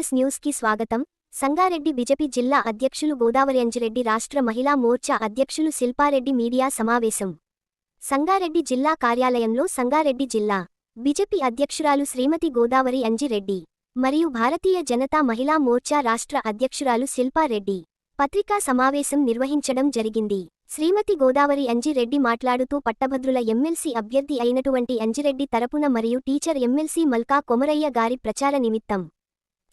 Express న్యూస్కి స్వాగతం. Sangareddy BJP జిల్లా అధ్యక్షులు గోదావరి అంజిరెడ్డి రాష్ట్ర మహిళా మోర్చా అధ్యక్షులు శిల్పారెడ్డి మీడియా సమావేశం. సంగారెడ్డి జిల్లా కార్యాలయంలో సంగారెడ్డి జిల్లా బిజెపి అధ్యక్షురాలు శ్రీమతి గోదావరి అంజిరెడ్డి మరియు భారతీయ జనతా మహిళా మోర్చా రాష్ట్ర అధ్యక్షురాలు శిల్పారెడ్డి పత్రికా సమావేశం నిర్వహించడం జరిగింది. శ్రీమతి గోదావరి అంజిరెడ్డి మాట్లాడుతూ పట్టభద్రుల ఎమ్మెల్సీ అభ్యర్థి అయినటువంటి అంజిరెడ్డి తరపున మరియు టీచర్ ఎమ్మెల్సీ మల్కా కొమరయ్య గారి ప్రచార నిమిత్తం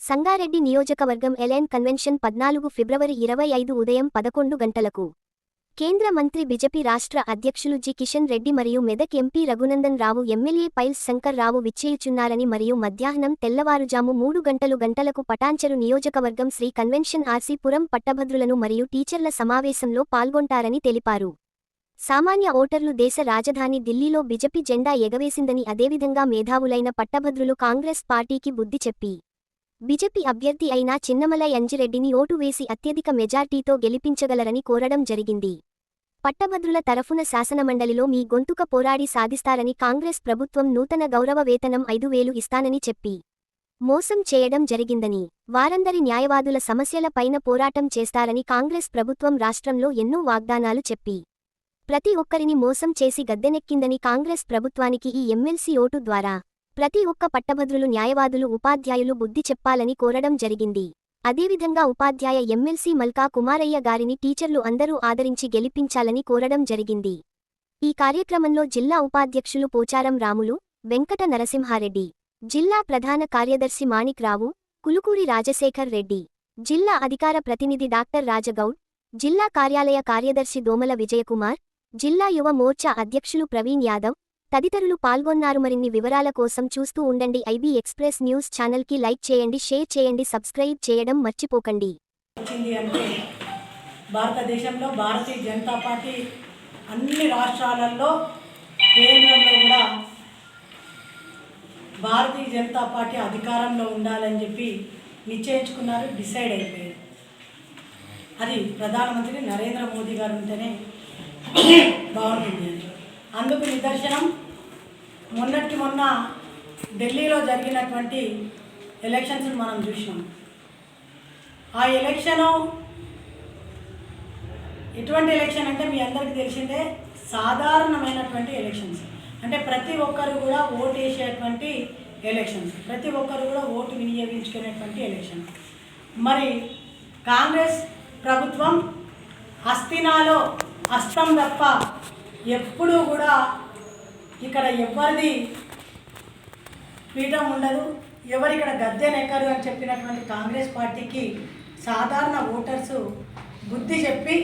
సంగారెడ్డి నియోజకవర్గం ఎలైన్ కన్వెన్షన్ పద్నాలుగు ఫిబ్రవరి ఇరవై ఐదు ఉదయం పదకొండు గంటలకు. కేంద్ర మంత్రి బిజెపి రాష్ట్ర అధ్యక్షులు జి. కిషన్ రెడ్డి మరియు మెదక్ ఎంపీ రఘునందన్ రావు ఎమ్మెల్యే పైల్స్ శంకర్ రావు విచ్చేయుచున్నారని మరియు మధ్యాహ్నం తెల్లవారుజాము మూడు గంటలు గంటలకు పటాంచెరు నియోజకవర్గం శ్రీ కన్వెన్షన్ ఆర్సీపురం పట్టభద్రులను మరియు టీచర్ల సమావేశంలో పాల్గొంటారని తెలిపారు. సామాన్య ఓటర్లు దేశ రాజధాని ఢిల్లీలో బిజెపి జెండా ఎగవేసిందని అదేవిధంగా మేధావులైన పట్టభద్రులు కాంగ్రెస్ పార్టీకి బుద్ధి చెప్పి బిజెపి అభ్యర్థి అయిన చిన్నమలై అంజిరెడ్డిని ఓటు వేసి అత్యధిక మెజార్టీతో గెలిపించగలరని కోరడం జరిగింది. పట్టభద్రుల తరఫున శాసనమండలిలో మీ గొంతుక పోరాడి సాధిస్తారని కాంగ్రెస్ ప్రభుత్వం నూతన గౌరవ వేతనం ఐదు వేలు ఇస్తానని చెప్పి మోసం చేయడం జరిగిందని వారందరి న్యాయవాదుల సమస్యల పైన పోరాటం చేస్తారని కాంగ్రెస్ ప్రభుత్వం రాష్ట్రంలో ఎన్నో వాగ్దానాలు చెప్పి ప్రతి ఒక్కరిని మోసం చేసి గద్దెనెక్కిందని కాంగ్రెస్ ప్రభుత్వానికి ఈ ఎమ్మెల్సీ ఓటు ద్వారా ప్రతి ఒక్క పట్టభద్రులు న్యాయవాదులు ఉపాధ్యాయులు బుద్ధి చెప్పాలని కోరడం జరిగింది. అదేవిధంగా ఉపాధ్యాయ ఎమ్మెల్సీ మల్కా కుమారయ్య గారిని టీచర్లు అందరూ ఆదరించి గెలిపించాలని కోరడం జరిగింది. ఈ కార్యక్రమంలో జిల్లా ఉపాధ్యక్షులు పోచారం రాములు వెంకట నరసింహారెడ్డి జిల్లా ప్రధాన కార్యదర్శి మాణిక్ రావు కులుకూరి రాజశేఖర్ రెడ్డి జిల్లా అధికార ప్రతినిధి డాక్టర్ రాజగౌడ్ జిల్లా కార్యాలయ కార్యదర్శి దోమల విజయకుమార్ జిల్లా యువ మోర్చా అధ్యక్షులు ప్రవీణ్ యాదవ్ తదితరులు పాల్గొన్నారు. మరిన్ని వివరాల కోసం చూస్తూ ఉండండి. ఐబీ ఎక్స్ప్రెస్ న్యూస్ ఛానల్కి లైక్ చేయండి షేర్ చేయండి సబ్స్క్రైబ్ చేయడం మర్చిపోకండి. భారతదేశంలో భారతీయ జనతా పార్టీ అన్ని రాష్ట్రాలలో కేంద్రంలో కూడా భారతీయ జనతా పార్టీ అధికారంలో ఉండాలని చెప్పి నిశ్చయించుకున్నారు. డిసైడ్ అయిపోయారు. అది ప్రధానమంత్రి నరేంద్ర మోదీ గారు ఉంటేనే బాగుంటుంది అందుకు నిదర్శనం. మొన్నటికి మొన్న ఢిల్లీలో జరిగినటువంటి ఎలక్షన్స్ మనం చూసినాం. ఆ ఎలక్షను ఎటువంటి ఎలక్షన్ అంటే మీ అందరికీ తెలిసిందే సాధారణమైనటువంటి ఎలక్షన్స్. అంటే ప్రతి ఒక్కరు కూడా ఓటు వేసేటువంటి ఎలక్షన్స్. ప్రతి ఒక్కరు కూడా ఓటు వినియోగించుకునేటువంటి ఎలక్షన్. మరి కాంగ్రెస్ ప్రభుత్వం అస్థినాలో అస్తం తప్ప ఎప్పుడూ కూడా ఇక్కడ ఎవరిది పీఠం ఉండదు. ఎవరు ఇక్కడ గద్దెనెక్కరు అని చెప్పినటువంటి కాంగ్రెస్ పార్టీకి సాధారణ ఓటర్సు బుద్ధి చెప్పి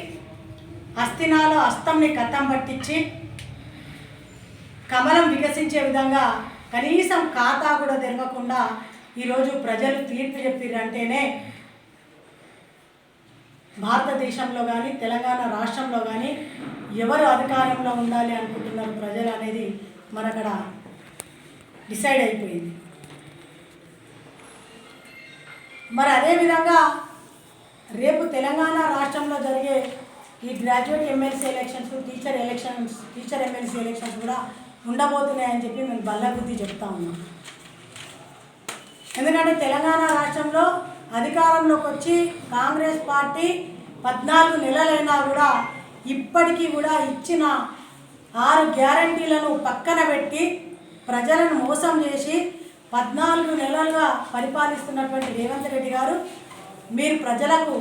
అస్థినాలో అస్తంని కథం పట్టించి కమలం వికసించే విధంగా కనీసం ఖాతా కూడా తెరవకుండా ఈరోజు ప్రజలు తీర్పు చెప్పిరంటేనే భారతదేశంలో కానీ తెలంగాణ రాష్ట్రంలో కానీ ఎవరు అధికారంలో ఉండాలి అనుకుంటున్నారు ప్రజలు అనేది మనక్కడ డిసైడ్ అయిపోయింది. మరి అదేవిధంగా రేపు తెలంగాణ రాష్ట్రంలో జరిగే ఈ graduate MLC elections teacher elections teacher MLC elections కూడా ఉండబోతున్నాయని చెప్పి మేము బల్లబుద్ధి చెప్తా ఉన్నాం. ఎందుకంటే తెలంగాణ రాష్ట్రంలో అధికారంలోకి వచ్చి కాంగ్రెస్ పార్టీ పద్నాలుగు నెలలైనా కూడా ఇప్పటికీ కూడా ఇచ్చిన ఆరు గ్యారంటీలను పక్కన పెట్టి ప్రజలను మోసం చేసి పద్నాలుగు నెలలుగా పరిపాలిస్తున్నటువంటి రేవంత్ రెడ్డి గారు మీరు ప్రజలకు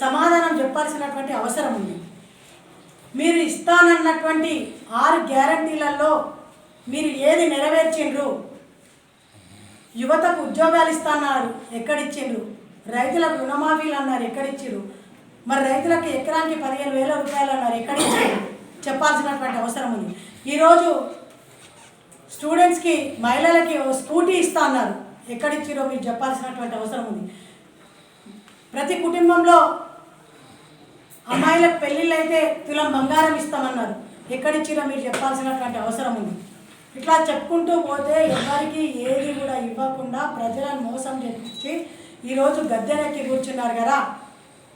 సమాధానం చెప్పాల్సినటువంటి అవసరం ఉంది. మీరు ఇస్తానన్నటువంటి ఆరు గ్యారంటీలలో మీరు ఏది నెరవేర్చిండ్రు? యువతకు ఉద్యోగాలు ఇస్తున్నారు ఎక్కడిచ్చిండ్రు? రైతులకు రుణమాఫీలు అన్నారు. ఎక్కడిచ్చిండ్రు? మరి రైతులకు ఎకరానికి పదిహేను వేల రూపాయలు అన్నారు. ఎక్కడిచ్చిండ్రు? చెప్పాల్సినటువంటి అవసరం ఉంది. ఈరోజు స్టూడెంట్స్కి మహిళలకి ఓ స్కూటీ ఇస్తా అన్నారు. ఎక్కడిచ్చిరో మీరు చెప్పాల్సినటువంటి అవసరం ఉంది. ప్రతి కుటుంబంలో అమ్మాయిలకు పెళ్ళిళ్ళు అయితే తులం బంగారం ఇస్తామన్నారు. ఎక్కడిచ్చిరో మీరు చెప్పాల్సినటువంటి అవసరం ఉంది. ఇట్లా చెప్పుకుంటూ పోతే ఎవరికి ఏది కూడా ఇవ్వకుండా ప్రజలను మోసం చేసి ఈరోజు గద్దెనెక్కి కూర్చున్నారు కదా.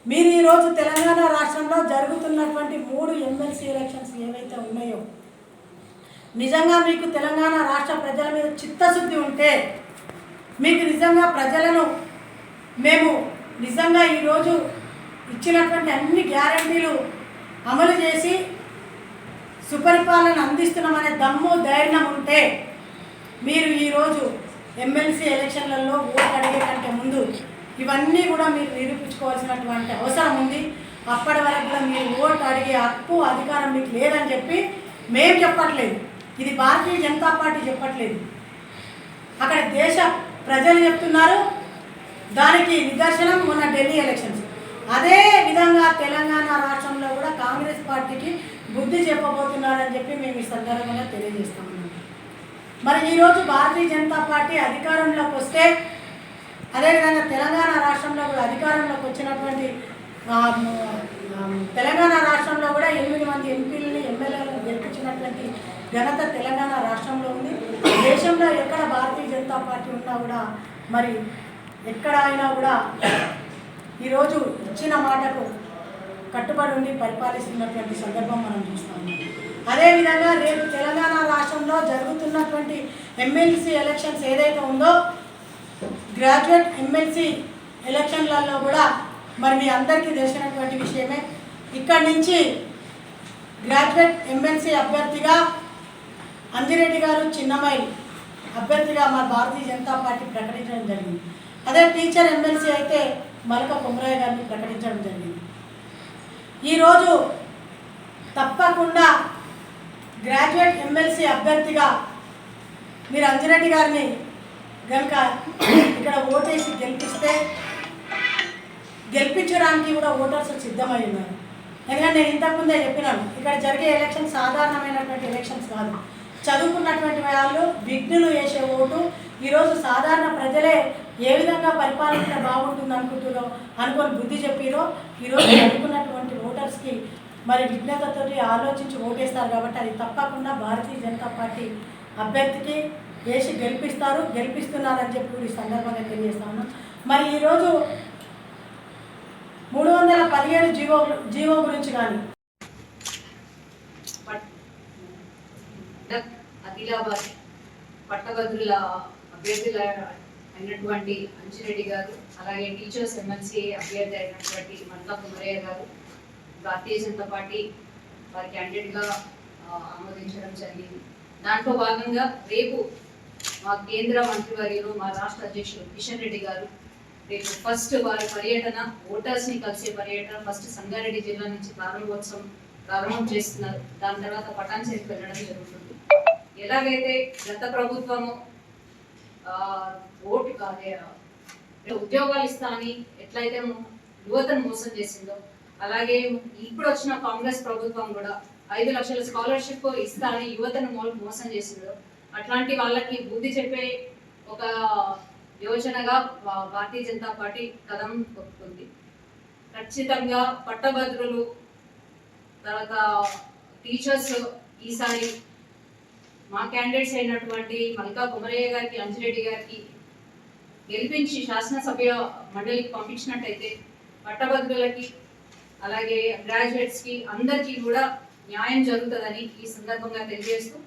మీరు ఈరోజు తెలంగాణ రాష్ట్రంలో జరుగుతున్నటువంటి మూడు ఎమ్మెల్సీ ఎలక్షన్స్ ఏవైతే ఉన్నాయో నిజంగా మీకు తెలంగాణ రాష్ట్ర ప్రజల మీద చిత్తశుద్ధి ఉంటే మీకు నిజంగా ప్రజలను మేము నిజంగా ఈరోజు ఇచ్చినటువంటి అన్ని గ్యారంటీలు అమలు చేసి సుపరిపాలన అందిస్తున్నామనే దమ్ము ధైర్యం ఉంటే మీరు ఈరోజు ఎమ్మెల్సీ ఎలక్షన్లలో ఓటు అడిగే కంటే ముందు ఇవన్నీ కూడా మీరు నిరూపించుకోవాల్సినటువంటి అవసరం ఉంది. అప్పటి వరకు కూడా మీరు ఓటు అడిగే హక్కు అధికారం మీకు లేదని చెప్పి మేము చెప్పట్లేదు. ఇది భారతీయ జనతా పార్టీ చెప్పట్లేదు. అక్కడ దేశ ప్రజలు చెప్తున్నారు దానికి నిదర్శనం మొన్న ఢిల్లీ ఎలక్షన్స్. అదే విధంగా తెలంగాణ రాష్ట్రంలో కూడా కాంగ్రెస్ పార్టీకి బుద్ధి చెప్పబోతున్నారని చెప్పి మేము ఈ సందర్భంగా తెలియజేస్తాము మరి ఈరోజు భారతీయ జనతా పార్టీ అధికారంలోకి వస్తే అదేవిధంగా తెలంగాణ రాష్ట్రంలో కూడా అధికారంలోకి వచ్చినటువంటి తెలంగాణ రాష్ట్రంలో కూడా ఎనిమిది మంది ఎంపీలని ఎమ్మెల్యేలను గెలిపించినటువంటి ఘనత తెలంగాణ రాష్ట్రంలో ఉంది. దేశంలో ఎక్కడ భారతీయ జనతా పార్టీ ఉన్నా కూడా మరి ఎక్కడ అయినా కూడా ఈరోజు ఇచ్చిన మాటకు కట్టుబడి ఉండి పరిపాలిస్తున్నటువంటి సందర్భం మనం చూస్తాము అదేవిధంగా రేపు తెలంగాణ రాష్ట్రంలో జరుగుతున్నటువంటి ఎమ్మెల్సీ ఎలక్షన్స్ ఏదైతే ఉందో గ్రాడ్యుయేట్ ఎమ్మెల్సీ ఎలక్షన్లలో కూడా మరి మీ అందరికీ తెలిసినటువంటి విషయమే. ఇక్కడి నుంచి గ్రాడ్యుయేట్ ఎమ్మెల్సీ అభ్యర్థిగా అంజిరెడ్డి గారు చిన్నమై అభ్యర్థిగా మా భారతీయ జనతా పార్టీ ప్రకటించడం జరిగింది. అదే టీచర్ ఎమ్మెల్సీ అయితే మలక కుమరయ్య గారిని ప్రకటించడం జరిగింది. ఈరోజు తప్పకుండా గ్రాడ్యుయేట్ ఎమ్మెల్సీ అభ్యర్థిగా మీరు అంజిరెడ్డి గారిని కనుక ఇక్కడ ఓటేసి గెలిపిస్తే గెలిపించడానికి కూడా ఓటర్స్ సిద్ధమై ఉన్నారు. ఎందుకంటే నేను ఇంతకుముందే చెప్పినాను ఇక్కడ జరిగే ఎలక్షన్ సాధారణమైనటువంటి ఎలక్షన్స్ కాదు. చదువుకున్నటువంటి వాళ్ళు విఘ్నులు వేసే ఓటు ఈరోజు సాధారణ ప్రజలే ఏ విధంగా పరిపాలన బాగుంటుంది అనుకుంటున్నారో అనుకొని బుద్ధి చెప్పిరో ఈరోజు చదువుకున్నటువంటి ఓటర్స్కి మరి విజ్ఞతతోటి ఆలోచించి ఓటేస్తారు కాబట్టి అది తప్పకుండా భారతీయ జనతా పార్టీ అభ్యర్థికి వేసి గెలిపిస్తారు గెలిపిస్తున్నారని చెప్పి కూడా ఈ సందర్భంగా తెలియజేస్తాను మరి ఈరోజు మూడు వందల పదిహేడు జీవో జీవో గురించి కానీ పట్- ఆదిలాబాద్ పట్టభద్రుల అభ్యర్థుల అయినటువంటి అంజిరెడ్డి గారు అలాగే టీచర్స్ ఎమ్మెల్సీ అభ్యర్థి అయినటువంటి మల్కా కుమరయ్య గారు భారతీయ జనతా పార్టీ వారి క్యాండిడేట్గా ఆమోదించడం జరిగింది. దాంట్లో భాగంగా రేపు మా కేంద్ర మంత్రివర్యులు మా రాష్ట్ర అధ్యక్షులు కిషన్ రెడ్డి గారు రేపు ఫస్ట్ వారి పర్యటన ఓటర్స్ని కలిసే పర్యటన ఫస్ట్ సంగారెడ్డి జిల్లా నుంచి ప్రారంభోత్సవం ప్రారంభం చేస్తున్నారు. దాని తర్వాత పటాన్చేరికి వెళ్ళడం జరుగుతుంది. ఎలాగైతే గత ప్రభుత్వము ఓటు కాదే ఉద్యోగాలు ఇస్తా అని ఎట్లయితే యువతను మోసం చేసిందో అలాగే ఇప్పుడు వచ్చిన కాంగ్రెస్ ప్రభుత్వం కూడా ఐదు లక్షల స్కాలర్షిప్ ఇస్తా అని యువతను మోసం చేసిందో అట్లాంటి వాళ్ళకి బుద్ధి చెప్పే ఒక యోచనగా భారతీయ జనతా పార్టీ కథం తొక్కుతుంది ఖచ్చితంగా పట్టభద్రులు తర్వాత టీచర్స్ ఈసారి మా క్యాండిడేట్స్ అయినటువంటి మల్కా కుమరయ్య గారికి అంజిరెడ్డి గారికి గెలిపించి శాసనసభ్య మండలికి పంపించినట్టయితే పట్టభద్రులకి అలాగే గ్రాడ్యుయేట్స్కి అందరికీ కూడా న్యాయం జరుగుతుందని ఈ సందర్భంగా తెలియజేస్తూ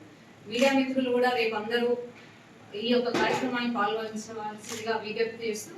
మీడియా మిత్రులు కూడా రేపు అందరూ ఈ యొక్క కార్యక్రమాన్ని పాల్గొనవలసిందిగా విజ్ఞప్తి చేస్తూ